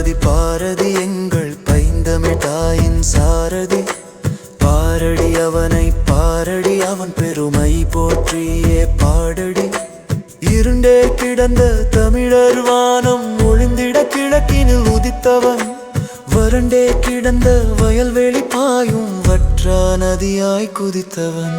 பாரதி பாரதி எங்கள் பைந்தமிழ் தாயின் சாரதி. பாரடி அவனை பாரடி அவன் பெருமை போற்றியே பாடடி. இருண்டே கிடந்த தமிழர் வானம் ஒளிந்திட கிழக்கினில் உதித்தவன். வறண்டே கிடந்த வயல்வெளி பாயும் வற்றா நதியாய் குதித்தவன்.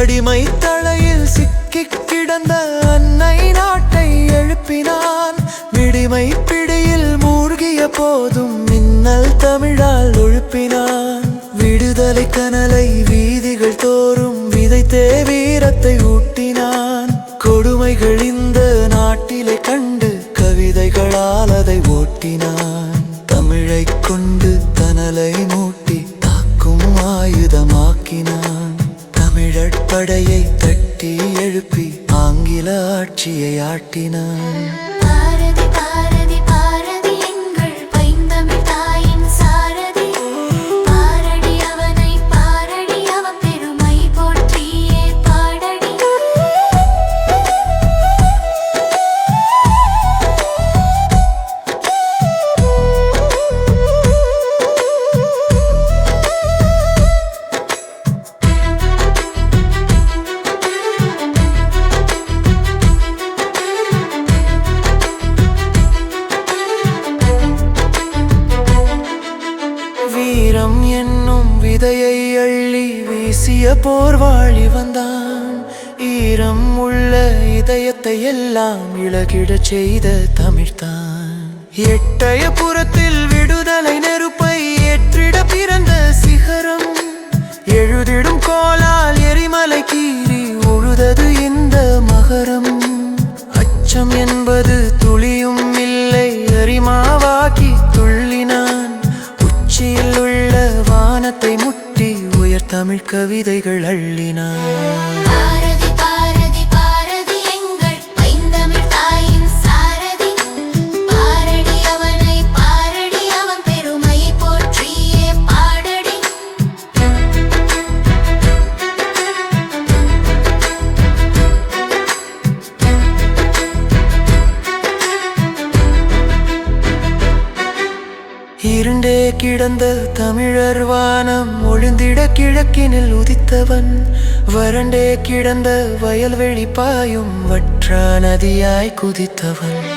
அடிமை தலையில் சிக்கி கிடந்த அன்னை நாட்டை எழுப்பினான். விடிமை பிடியில் மூழ்கிய போதும் மின்னல் தமிழால் ஒழுப்பினான். விடுதலை கனலை வீதிகள் தோறும் விதைத்தே வீரத்தை ஊட்டினான். கொடுமைகள் இந்த நாட்டிலே கண்டு கவிதைகளால் அதை ஓட்டினான். தமிழை கொண்டு தனலை மூட்டி படையை தட்டி எழுப்பி ஆங்கில ஆட்சியை ஆட்டினார். வீரம் என்னும் விதையை அள்ளி வீசிய போர்வாழி வந்தான். ஈரம் உள்ள இதயத்தை எல்லாம் இழகிடச் செய்த தமிழ்தான். எட்டய புறத்தில் விடுதலை நெருப்பை ஏற்றிட பிறந்த சிகரம். எழுதிடும் கோலால் எரிமலை கீறி உழுதது இந்த மகரம். அச்சம் என்பது துளி தமிழ் கவிதைகள் அள்ளினான் இருண்டே கிடந்த தமிழர் வானம் ஒழுந்திட கிழக்கினில் உதித்தவன். வறண்டே கிடந்த வயல்வெளி பாயும் வற்றா நதியாய் குதித்தவன்.